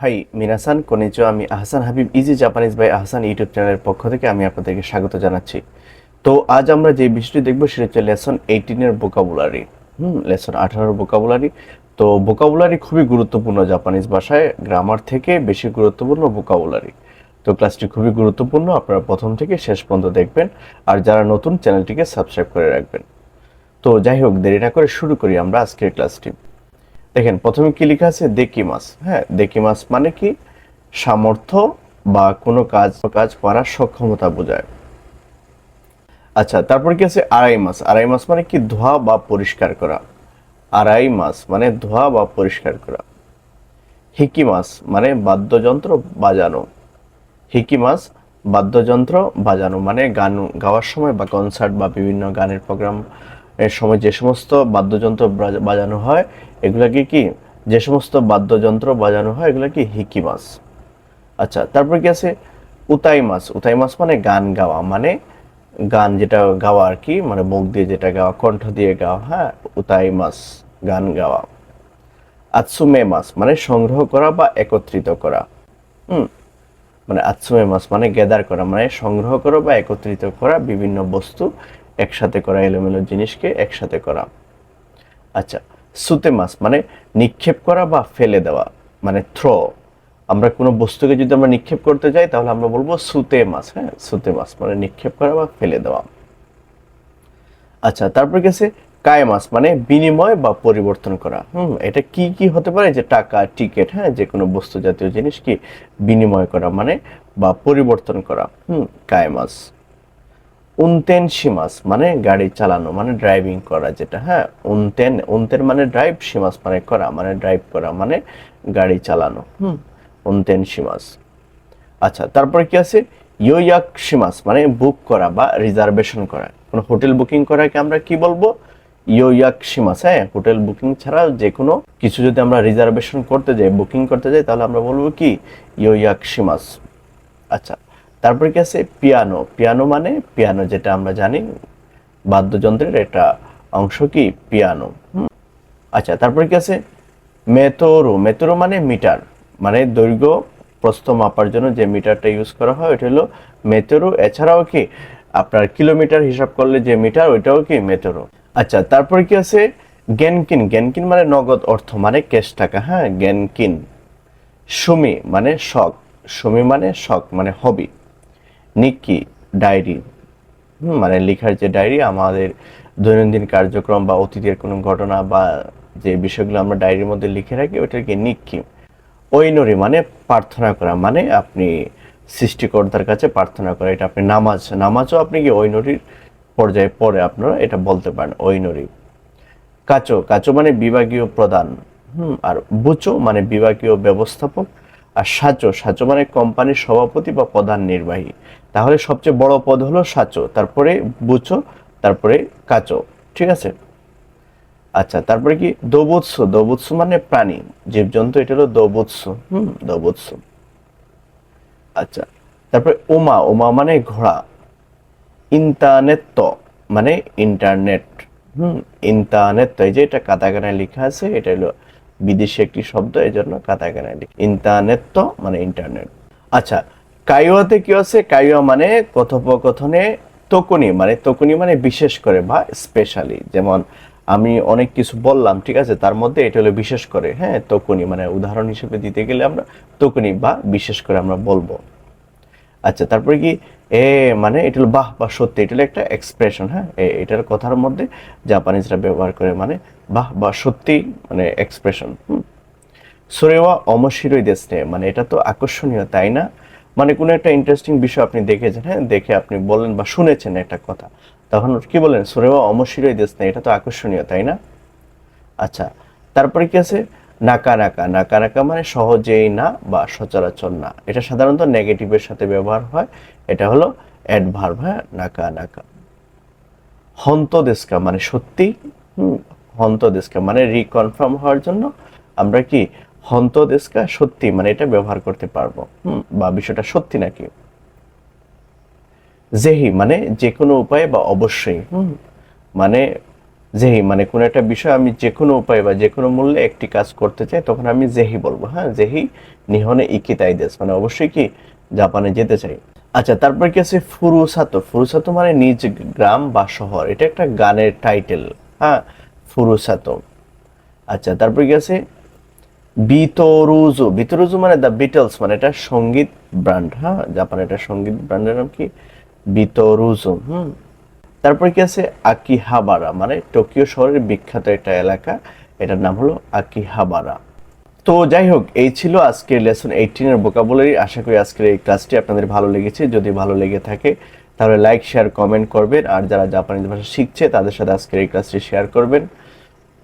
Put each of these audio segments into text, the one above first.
High, মিনাসান, কনিচো, আমি Ahsan Habib, easy Japanese by Ahsan YouTube চ্যানেলের পক্ষ থেকে আমি আপনাদেরকে স্বাগত জানাচ্ছি। তো আজ আমরা যে বিষয়টি দেখব সেটা হচ্ছে লেসন এইটিনের বোকাবুলারি হুম, লেসন আঠারোর বোকাবুলারি তো বোকাবুলারি খুবই গুরুত্বপূর্ণ জাপানিজ ভাষায় গ্রামার থেকে বেশি গুরুত্বপূর্ণ বোকাবুলারি তো ক্লাসটি খুবই গুরুত্বপূর্ণ, আপনারা প্রথম থেকে শেষ পর্যন্ত দেখবেন, আর যারা নতুন চ্যানেলটিকে সাবস্ক্রাইব করে রাখবেন। তো যাই হোক, দেরি না করে শুরু করি আমরা আজকের ক্লাসটি দেখেন, প্রথমে কি লেখা আছে? দেকিমাস হ্যাঁ দেকিমাস মানে কি? সামর্থ্য বা কোনো কাজ কাজ করার সক্ষমতা বোঝায়। আচ্ছা তারপর কি আছে? আড়াই মাস আড়াই মাস মানে কি? ধোয়া বা পরিষ্কার করা। আড়াই মাস মানে ধোয়া বা পরিষ্কার করা। হিকি মাস মানে বাদ্যযন্ত্র বাজানো। হিকি মাস বাদ্যযন্ত্র বাজানো মানে গান গাওয়ার সময় বা কনসার্ট বা বিভিন্ন গানের প্রোগ্রাম সময় যে সমস্ত বাদ্যযন্ত্র বাজানো হয়, এগুলাকে কি, যে সমস্ত বাদ্যযন্ত্র বাজানো হয়, এগুলো কি, হিকি মাস আচ্ছা তারপর কি আছে? উতাই মাস উতাই মাস মানে গান গাওয়া মানে গান যেটা গাওয়া আর কি মানে মুখ দিয়ে যেটা গাওয়া, কণ্ঠ দিয়ে গাওয়া হ্যাঁ উতাই মাস গান গাওয়া। আতসুমে মাস মানে সংগ্রহ করা বা একত্রিত করা। হুম মানে আতসুমে মাস মানে গেদার করা মানে সংগ্রহ করা বা একত্রিত করা বিভিন্ন বস্তু একসাথে করা এলোমেলো জিনিসকে একসাথে করা। আচ্ছা সুতে মাস মানে নিক্ষেপ করা বা ফেলে দেওয়া মানে থ্রো আমরা কোনো বস্তুকে যদি আমরা নিক্ষেপ করতে যাই, তাহলে আমরা বলব সুতে মাস হ্যাঁ? সুতে মাস মানে নিক্ষেপ করা বা ফেলে দেওয়া। আচ্ছা তারপর গেছে কায় মাস মানে বিনিময় বা পরিবর্তন করা। হুম, এটা কি কি হতে পারে? যে টাকা, টিকিট হ্যাঁ? যে কোনো বস্তু জাতীয় জিনিস কি বিনিময় করা মানে বা পরিবর্তন করা। হুম, কায় মাস উনতেন সীমাস মানে গাড়ি চালানো মানে ড্রাইভিং করা যেটা হ্যাঁ? উনতেন উনতেন মানে ড্রাইভ সীমাস মানে করা মানে ড্রাইভ করা মানে গাড়ি চালানো, হুম? উনতেন সীমাস। আচ্ছা তারপরে কি আছে? ইয়োয়াক সীমাস মানে বুক করা বা রিজার্ভেশন করা। কোনো হোটেল বুকিং করাকে আমরা কি বলব? ইয়োয়াক সীমাস হ্যাঁ? হোটেল বুকিং ছাড়া যে কোনো কিছু যদি আমরা রিজার্ভেশন করতে যাই বুকিং করতে যাই, তাহলে আমরা বলব কি? ইয়োয়াক সীমাস। আচ্ছা তারপরে কি আছে? পিয়ানো। পিয়ানো মানে পিয়ানো যেটা আমরা জানি, বাদ্যযন্ত্রের একটা অংশ কি? পিয়ানো। আচ্ছা তারপরে কি আছে? মেতরো মেতরো মানে মিটার মানে দৈর্ঘ্য প্রস্থ মাপার জন্য যে মিটারটা ইউজ করা হয় ওটা হলো মেতরো এছাড়াও কি, আপনার কিলোমিটার হিসাব করলে যে মিটার, ওইটাও কি মেতরো আচ্ছা তারপরে কি আছে? গেনকিন গেনকিন মানে নগদ অর্থ মানে ক্যাশ টাকা। হ্যাঁ গেনকিন সুমি মানে শখ। সুমি মানে শখ মানে হবি নিকি ডায়েরি। মানে লেখার যে ডায়েরি, আমাদের দৈনন্দিন কার্যক্রম বা অতীতের কোনো ঘটনা বা যে বিষয়গুলো আমরা ডায়েরির মধ্যে লিখে রাখি, ওটাকে নিকি। ঐনরি মানে প্রার্থনা করা মানে আপনি সৃষ্টিকর্তার কাছে প্রার্থনা করা, এটা আপনি নামাজ, নামাজও আপনি কি ঐনরির পর্যায়ে পড়ে আপনারা এটা বলতে পারেন ঐনরি কাচো কাচো মানে বিভাগীয় প্রধান হুম, আর বুচো মানে বিভাগীয় ব্যবস্থাপক। আর সাচো সাচো মানে কোম্পানির সভাপতি বা প্রধান নির্বাহী। তাহলে সবচেয়ে বড় পদ হলো সাচো, তারপরে বুচো, তারপরে কাচো, ঠিক আছে? আচ্ছা তারপরে কি? দোবুৎসু দোবুৎসু মানে প্রাণী, জীবজন্তু, এটা হলো দোবুৎসু হুম দোবুৎসু আচ্ছা তারপরে ওমা ওমা মানে ঘোড়া। ইন্টারনেট মানে ইন্টারনেট, হুম ইন্টারনেট এই যে এটা কাতাকানায় লেখা আছে, এটা হলো বিদেশি একটি শব্দ এই জন্য কাতাকানায় ইন্টারনেট তো মানে ইন্টারনেট। আচ্ছা কাইওয়াতে কি আছে? কাইওয়া মানে কথোপকথনে তকুনি মানে তকুনি মানে বিশেষ করে বা স্পেশালি যেমন আমি অনেক কিছু বললাম, ঠিক আছে? তার মধ্যে এটা হলো বিশেষ করে হ্যাঁ? তকুনি মানে উদাহরণ হিসেবে দিতে গেলে আমরা তকুনি বা বিশেষ করে আমরা বলব। আচ্ছা তারপরে কি? এ মানে এটা হলো বাহ বা সত্যি, এটা হলো একটা এক্সপ্রেশন হ্যাঁ? এটার কথার মধ্যে জাপানিজরা ব্যবহার করে মানে বাহ বা সত্যি মানে এক্সপ্রেশন সোরেওয়া অমশিরই দেশে মানে এটা তো আকর্ষণীয়, তাই না? মানে কোনো একটা ইন্টারেস্টিং বিষয় আপনি দেখেছেন হ্যাঁ? দেখে আপনি বললেন বা শুনেছেন একটা কথা। তখন কি বলেন? সোরেওয়া অমশিরই দেশ নেই এটা তো আকর্ষণীয়, তাই না? আচ্ছা তারপরে কি আছে? নাকা নাকা নাকা নাকা মানে সহজেই না বা সচরাচর না। এটা সাধারণত নেগেটিভের সাথে ব্যবহার হয়। এটা হলো অ্যাডভার্ব হ্যাঁ? হন্ত দেশকা মানে সত্যি। হন্ত দেশকা মানে রিকনফার্ম হওয়ার জন্য আমরা কি হন্ত দেশকা সত্যি মানে এটা ব্যবহার করতে পারব। বা বিষয়টা সত্যি নাকি? জেহি মানে যে কোনো উপায়ে বা অবশ্যই। মানে জেহি মানে কোনো একটা বিষয় আমি যে কোনো উপায় বা যে কোনো মূল্যে একটি কাজ করতে চাই, তখন আমি জেহি বলব। হ্যাঁ জেহি নিহনে ইকিতাই দেশ মানে অবশ্যই কি জাপানে যেতে চাই। আচ্ছা তারপর কি আছে ফুরুসাতো? ফুরুসাতো মানে নিজ গ্রাম বা শহর, এটা একটা গানের টাইটেল। হ্যাঁ ফুরুসাতো। আচ্ছা তারপর কি আছে? বিতরুজু বিতরুজু মানে দ্য বিটলস মানে এটা সংগীত ব্র্যান্ড। হ্যাঁ জাপানে এটা সংগীত ব্র্যান্ডের নাম কি? বিতরুজু, হুম। তারপর কি আছে? আকিহাবারা মানে টোকিও শহরের বিখ্যাত একটা এলাকা। এটার নাম হলো আকিহাবারা তো যাই হোক, এই ছিল আজকের লেসন এইটিনের বোকাবুলারি আশা করি আজকের এই ক্লাসটি আপনাদের ভালো লেগেছে। যদি ভালো লেগে থাকে, তাহলে লাইক শেয়ার কমেন্ট করবেন। আর যারা জাপানিজ ভাষা শিখছে, তাদের সাথে আজকের এই ক্লাসটি শেয়ার করবেন।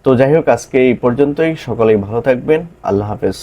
তো যাই হোক, আজকে এই পর্যন্তই। সকলেই ভালো থাকবেন। আল্লাহ হাফেজ।